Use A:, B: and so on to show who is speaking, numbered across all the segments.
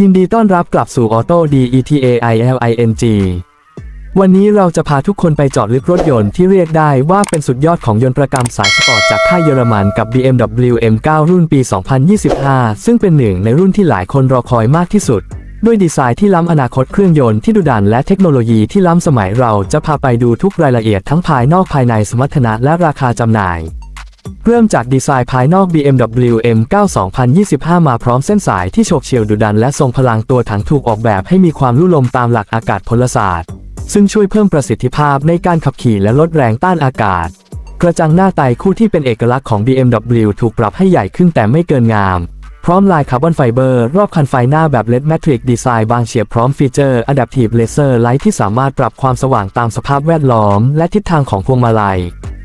A: ยินดีต้อนรับกลับสู่ Auto D E T A I L I N G วันนี้เราจะพาทุกคนไปจาะลึกรถยนต์ที่เรียกได้ว่าเป็นสุดยอดของยนต์ประกำสายสปอร์ตจากค่ายเยอรมันกับ BMW M9 รุ่นปี 2025 ซึ่งเป็นหนึ่งในรุ่นที่หลายคนรอคอยมากที่สุด ด้วยดีไซน์ที่ล้ำอนาคตเครื่องยนต์ที่ดุดันและเทคโนโลยีที่ล้ำสมัยเราจะพาไปดูทุกรายละเอียดทั้งภายนอกภายในสมรรถนะและราคาจำหน่าย เริ่มจากดีไซน์ภายนอก BMW M9 2025 มาพร้อมเส้นสายที่โฉกเฉี่ยวดุดันและทรงพลังตัวถังถูกออกแบบให้มีความลุ่ลมตามหลักอากาศพลศาสตร์ ซึ่งช่วยเพิ่มประสิทธิภาพในการขับขี่และลดแรงต้านอากาศ กระจังหน้าไตคู่ที่เป็นเอกลักษณ์ของ BMW ถูกปรับให้ใหญ่ขึ้นแต่ไม่เกินงาม พร้อมลายคาร์บอนไฟเบอร์รอบคันไฟหน้าแบบ LED Matrix ดีไซน์บางเฉียบพร้อมฟีเจอร์ Adaptive Laser Light ที่สามารถปรับความสว่างตามสภาพแวดล้อม และทิศทางของพวงมาลัย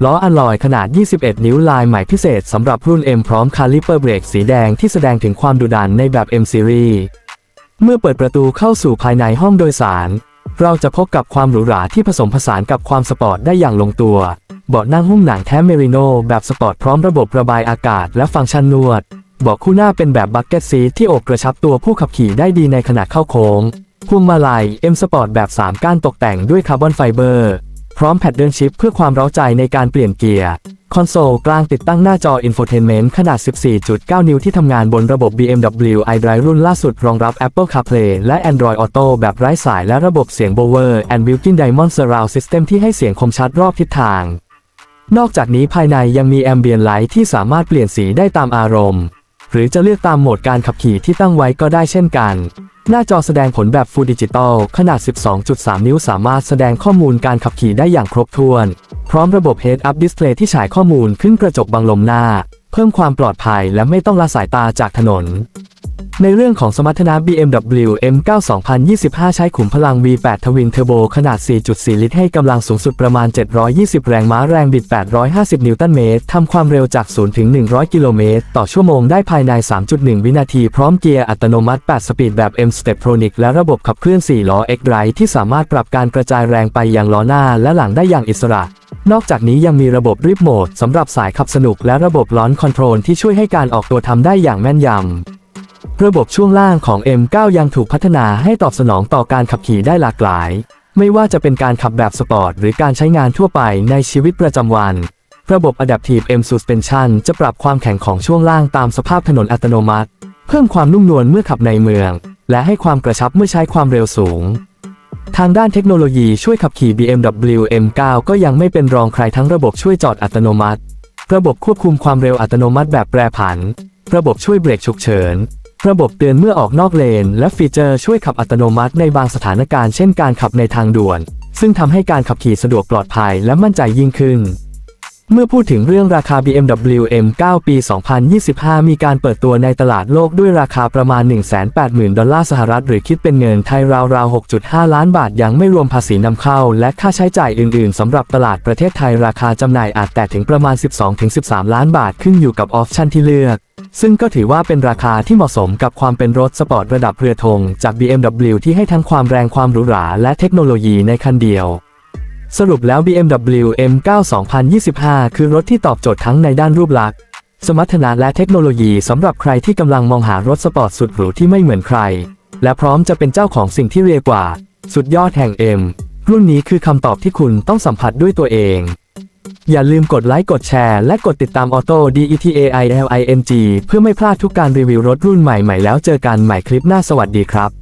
A: ล้ออลลอยขนาด 21 นิ้วลายใหม่พิเศษสำหรับรุ่น M พร้อมคาลิเปอร์เบรกสีแดงที่แสดงถึงความดุดันในแบบ M Series เมื่อเปิดประตูเข้าสู่ภายในห้องโดยสาร เราจะพบกับความหรูหราที่ผสมผสานกับความสปอร์ตได้อย่างลงตัว เบาะนั่งหุ้มหนังแท้เมริโนแบบสปอร์ตพร้อมระบบระบายอากาศและฟังก์ชันนวดเบาะคู่หน้าเป็นแบบบักเก็ตซีที่โอบกระชับตัวผู้ขับขี่ได้ดีในขณะเข้าโค้งพวงมาลัย M Sport แบบ 3 ก้านตกแต่งด้วยคาร์บอนไฟเบอร์ ร้อมแพดเดิลชิปเพื่อความเร้าใจในการเปลี่ยนเกียร์ คอนโซลกลางติดตั้งหน้าจออินโฟเทนเมนต์ขนาด 14.9 นิ้วที่ทำงานบนระบบ BMW iDrive รุ่นล่าสุดรองรับ Apple CarPlay และ Android Auto แบบไร้สายและระบบเสียง Bower and Wilkin Diamond Surround System ที่ให้เสียงคมชัดรอบทิศทาง นอกจากนี้ภายในยังมีแอมเบียนไลท์ที่สามารถเปลี่ยนสีได้ตามอารมณ์ หรือจะเลือกตามโหมดการขับขี่ที่ตั้งไว้ก็ได้เช่นกัน หน้าจอแสดงผลแบบฟูดิจิตอลขนาด 12.3 นิ้วสามารถแสดงข้อมูลการขับขี่ได้อย่างครบถ้วน พร้อมระบบ Head Up Display ที่ฉายข้อมูลขึ้นกระจกบังลมหน้า เพิ่มความปลอดภัยและไม่ต้องละสายตาจากถนน ในเรื่องของสมรรถนะ BMW M9 2025 ใช้ขุมพลัง V8 ทวินเทอร์โบขนาด 4.4 ลิตรให้กำลังสูงสุดประมาณ 720 แรงม้าแรงบิด 850 นิวตันเมตร ทำความเร็วจาก 0 ถึง 100 กิโลเมตร ต่อชั่วโมงได้ภายใน 3.1 วินาที พร้อมเกียร์อัตโนมัติ 8 สปีดแบบ M Steptronic และระบบขับเคลื่อน 4 ล้อ X-Drive ที่สามารถปรับการกระจายแรงไปยังล้อหน้าและหลังได้อย่างอิสระนอกจากนี้ยังมีระบบริบโหมดสำหรับสายขับสนุกและระบบล้อนคอนโทรลที่ช่วยให้การออกตัวทำได้อย่างแม่นยำ ระบบช่วงล่างของ M9 ยังถูกพัฒนาให้ตอบสนองต่อการขับขี่ได้หลากหลาย ไม่ว่าจะเป็นการขับแบบสปอร์ตหรือการใช้งานทั่วไปในชีวิตประจำวัน ระบบ Adaptive M Suspension จะปรับความแข็งของช่วงล่างตามสภาพถนนอัตโนมัติ เพิ่มความนุ่มนวลเมื่อขับในเมือง และให้ความกระชับเมื่อใช้ความเร็วสูง ทางด้านเทคโนโลยีช่วยขับขี่ BMW M9 ก็ยังไม่เป็นรองใครทั้งระบบช่วยจอดอัตโนมัติ ระบบควบคุมความเร็วอัตโนมัติแบบแปรผัน ระบบช่วยเบรกฉุกเฉิน ระบบเตือนเมื่อออกนอกเลน และฟีเจอร์ช่วยขับอัตโนมัติในบางสถานการณ์เช่นการขับในทางด่วน ซึ่งทำให้การขับขี่สะดวกปลอดภัยและมั่นใจยิ่งขึ้น เมื่อพูดถึงเรื่องราคา BMW M9 ปี 2025 มีการเปิดตัวในตลาดโลกด้วยราคาประมาณ 180,000 ดอลลาร์สหรัฐ หรือคิดเป็นเงินไทยราวๆ 6.5 ล้านบาท ยังไม่รวมภาษีนำเข้า และค่าใช้จ่ายอื่น ๆสำหรับตลาดประเทศไทยราคาจำหน่ายอาจแตะถึงประมาณ 12-13 ล้านบาทขึ้นอยู่กับออปชั่นที่เลือก ซึ่งก็ถือว่าเป็นราคาที่เหมาะสมกับความเป็นรถสปอร์ตระดับเรือธงจาก BMW ที่ให้ทั้งความแรงความหรูหราและเทคโนโลยีในคันเดียว สรุปแล้ว BMW M9 2025 คือรถที่ตอบโจทย์ทั้งในด้านรูปลักษณ์ สมรรถนะและเทคโนโลยีสำหรับใครที่กำลังมองหารถสปอร์ตสุดหรูที่ไม่เหมือนใคร และพร้อมจะเป็นเจ้าของสิ่งที่เรียกว่า สุดยอดแห่ง M รุ่นนี้คือคำตอบที่คุณต้องสัมผัสด้วยตัวเอง อย่าลืมกดไลค์กดแชร์และกดติดตาม Auto D E T A I L I N G เพื่อไม่พลาดทุกการรีวิวรถรุ่นใหม่ๆแล้วเจอกันใหม่คลิปหน้าสวัสดีครับ